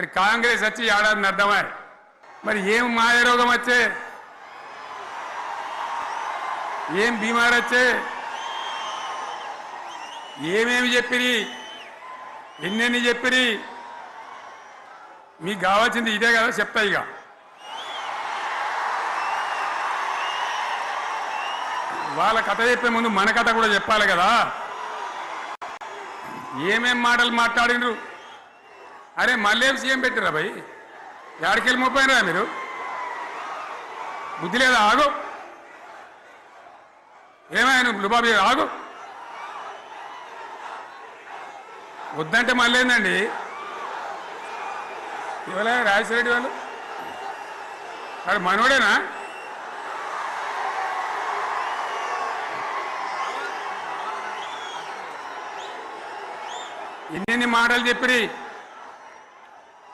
మరి కాంగ్రెస్ వచ్చి ఏడాది అర్థమా మరి ఏం మాయరోగం వచ్చే? ఏం బీమార్ వచ్చే? ఏమేమి చెప్పిరి? ఎన్నెన్ని చెప్పిరి? మీకు కావాల్సింది ఇదే కదా చెప్తా ఇక. వాళ్ళ కథ చెప్పే ముందు మన కథ కూడా చెప్పాలి కదా. ఏమేం మాటలు మాట్లాడినరు? అరే మళ్ళీ సీఎం పెట్టిరా భయ్? ఎక్కడికెళ్ళి మోపోయినరా మీరు? బుద్ధి లేదా? ఆగు. ఏమైనా లుబాబీ ఆగు. వద్దంటే మళ్ళీ ఏందండి? ఇవాళ రాజశేఖరెడ్డి వాళ్ళు? వాడు మనోడేనా? ఇన్ని మాటలు చెప్పిరి?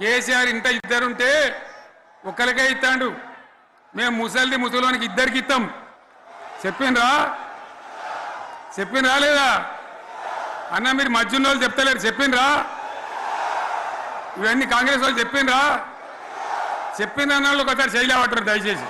కేసీఆర్ ఇంట ఇద్దరుంటే ఒకరికే ఇస్తాడు. మేము ముసలిది ముసలోనికి ఇద్దరికి ఇస్తాం చెప్పిండ్రా? చెప్పిండ్రా లేదా? అన్న మీరు మధ్యన వాళ్ళు చెప్తలేరు. చెప్పిండ్రా? ఇవన్నీ కాంగ్రెస్ వాళ్ళు చెప్పిండ్రా? చెప్పిన వాళ్ళు ఒకసారి శైలి పట్టరు దయచేసి.